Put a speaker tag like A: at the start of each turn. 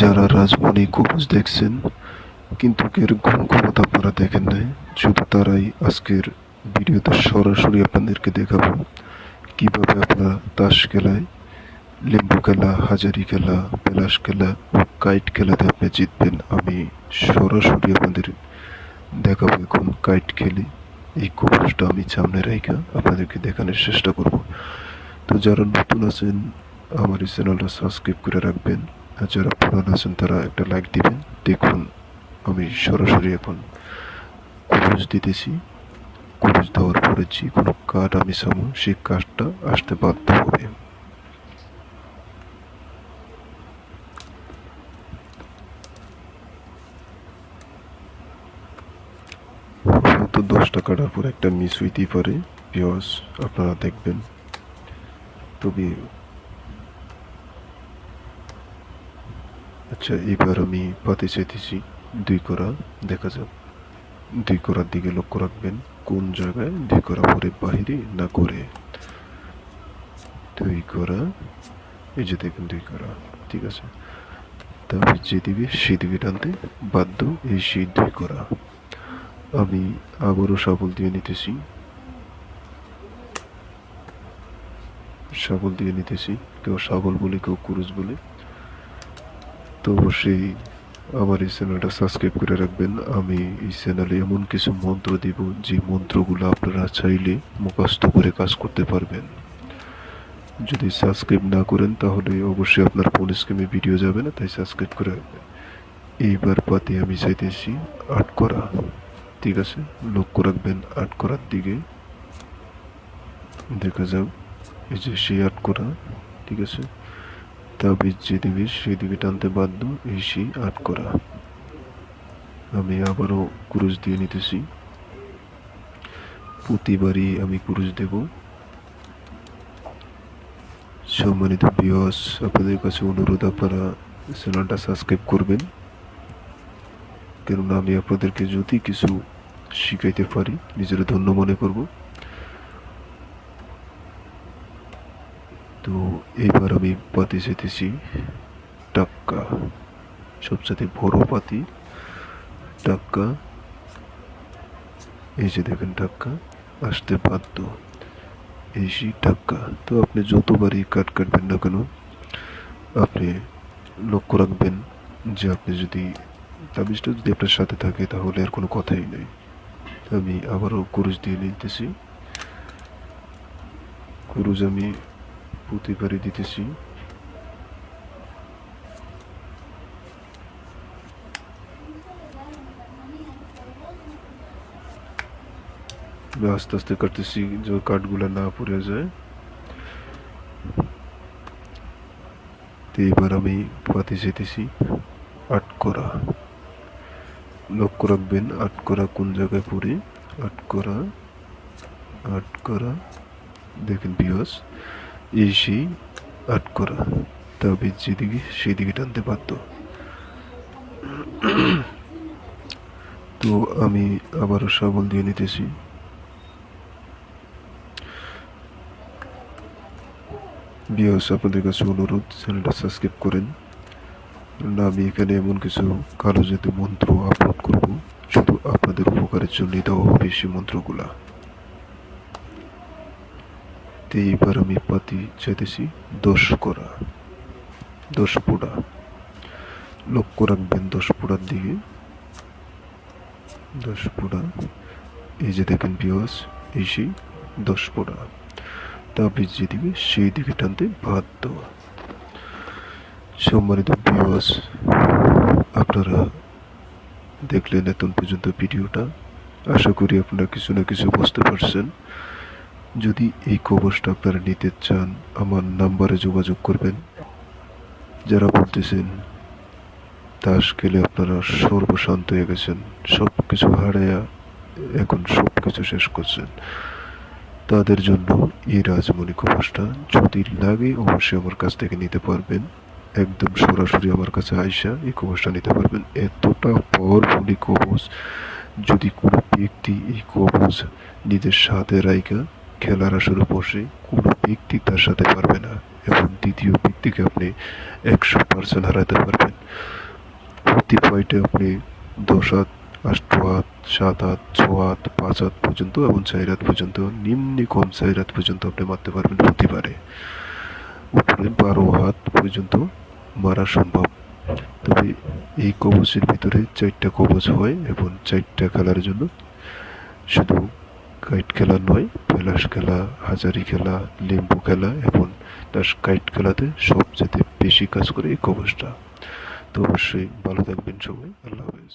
A: যারা রাজমণি কবচ দেখছেন, কিন্তু এরকম ক্ষমতা আপনারা দেখেন নাই, শুধু তারাই আজকের ভিডিওতে সরাসরি আপনাদেরকে দেখাবো। কীভাবে আপনারা তাস খেলায় লেম্বু খেলা, হাজারি খেলা পেলাস খেলা ও কাইট খেলাতে আপনি জিতবেন, আমি সরাসরি আপনাদের দেখাবো এখন কাইট খেলি। এই কবচটা আমি সামনে রেখা আপনাদেরকে দেখানোর চেষ্টা করব। তো যারা নতুন আছেন, আমার এই চ্যানেলটা সাবস্ক্রাইব করে রাখবেন। যারা পুরান আছেন তারা একটা লাইক দিবেন। দেখুন, আমি সরাসরি এখন কুরুজ দিতেছি। কুরুজ দেওয়ার পরে যে কোনো কার্ড আমি সামু সেই কার্ডটা আসতে বাধ্য হবে। হয়তো দশটা কাটার পর একটা মিস হইতেই পারে। বিকজ আপনারা দেখবেন। তবে আচ্ছা এবার আমি পাতে চাইতেছি দুই করা দেখা যাক। দুই করার দিকে লক্ষ্য রাখবেন, কোন জায়গায় দুই করা পরে বাহিরে না করে দুই করা এই যে দেখুন দুই করা ঠিক আছে। তারপর যেদিকে সেদিকে টানতে বাধ্য এই সেই দুই করা আমি আবারও শাবল দিয়ে নিতেছি। শাবল দিয়ে নিতেছি, কেউ শাবল বলে, কেউ কুরুজ বলে। তো অবশ্যই আমার এই চ্যানেলটা সাবস্ক্রাইব করে রাখবেন। আমি এই চ্যানেলে এমন কিছু মন্ত্র দিব, যে মন্ত্রগুলো আপনারা চাইলে মুখস্থ করে কাজ করতে পারবেন। যদি সাবস্ক্রাইব না করেন, তাহলে অবশ্যই আপনার ফোন স্ক্রিমে ভিডিও যাবে না, তাই সাবস্ক্রাইব করে রাখবেন। এইবার পাতে আমি চাইতেছি আট করা। ঠিক আছে? লক্ষ্য রাখবেন, আট করার দিকে। দেখা যাক, এই যে সেই আট করা, ঠিক আছে? তাবিজ যে দিবে দিকে টানতে বাধ্য সেই আট করা। আমি আবারও ক্রুজ দিয়ে নিতেছি। প্রতিবারই আমি ক্রুজ দেব। সম্মানিত বিয়স আপনাদের কাছে অনুরোধ, আপনারা চ্যানেলটা সাবস্ক্রাইব করবেন। কেননা আমি আপনাদেরকে যদি কিছু শিখাইতে পারি, নিজের ধন্য মনে করব। তো এইবার আমি পাতি যেতেছি টাক্কা সবসাথে বড় পাতি, টাক্কা। এই যে দেখেন টাক্কা, আসতে বাধ্য। এই সেই টাক্কা। তো আপনি যতবারই কাট কাটবেন না কেন, আপনি লক্ষ্য রাখবেন যে আপনি যদি তাবিজটা যদি আপনার সাথে থাকে, তাহলে আর কোনো কথাই নেই। আমি আবারও কুরুজ দিয়ে নিতেছি। কুরুজ আমি প্রতিবারই দিতেছি। আস্তে আস্তে কাটতেছি যে কাঠগুলো না পড়ে যায়। তো এবার আমি পাতে যেতেছি আট করা লক্ষ্য রাখবেন আট করা কোন জায়গায় পড়ে? আট করা আট করা দেখেন বিয়স এই সেই আট করা। তবে যেদিকে সেদিকে টানতে পারত তো আমি আবারও শাবল দিয়ে নিতেছি। বিয়স আপনাদের কাছে অনুরোধ, চ্যানেলটা সাবস্ক্রাইব করেন। না আমি এখানে এমন কিছু কালো জাতীয় মন্ত্র আপলোড করব, শুধু আপনাদের উপকারের জন্যই দেওয়া হবে সেই মন্ত্রগুলা। এইবার আমি পাতি চাইতেছি দশ করা দশ পোড়া লক্ষ্য রাখবেন দশ পোড়ার দিকে। দশ পোড়া এই যে দেখেন বিওয়াস এই সেই দশ পোড়া তাবিজ যেদিকে সেই দিকে টানতে বাধ্য। সম্মানিত ভিউয়ার্স আপনারা দেখলেন এতন পর্যন্ত ভিডিওটা। আশা করি আপনারা কিছু না কিছু বুঝতে পারছেন। যদি এই কবচটা আপনারা নিতে চান, আমার নাম্বারে যোগাযোগ করবেন। যারা বলতেছেন, তাস খেলে আপনারা সর্বশান্ত হয়ে গেছেন সব কিছু হারাইয়া এখন সব কিছু শেষ করছেন। তাদের জন্য এই রাজমণি কবচটা যদি লাগে, অবশ্যই আমার কাছ থেকে নিতে পারবেন। একদম সরাসরি আমার কাছে আইসা এই কবচটা নিতে পারবেন। এতটা পাওয়ারফুল কবচ যদি কোনো ব্যক্তি এই কবচ নিজের সাথে রাইকা খেলার আসরে বসে কোনো ব্যক্তি তার সাথে পারবে না এবং দ্বিতীয় ব্যক্তিকে আপনি একশো পার্সেন্ট হারাতে পারবেন। প্রতি পয়েন্টে আপনি দশ হাত, আষ্ট হাত, সাত হাত, ছ হাত, পাঁচ হাত পর্যন্ত এবং চার হাত পর্যন্ত, নিম্নে কম চার হাত পর্যন্ত আপনি মারতে পারবেন প্রতিবারে। উপরে বারো হাত পর্যন্ত মারা সম্ভব। তবে এই কবচের ভিতরে চারটা কবচ হয় এবং চারটা খেলার জন্য শুধু কাইট খেলা নয়, পলাশ খেলা, হাজারি খেলা, লিম্বু খেলা এবং তার কাইট খেলাতে সবচেয়ে বেশি কাজ করে এই কবচটা। তো অবশ্যই ভালো থাকবেন সবাই, আল্লাহ হাফেজ।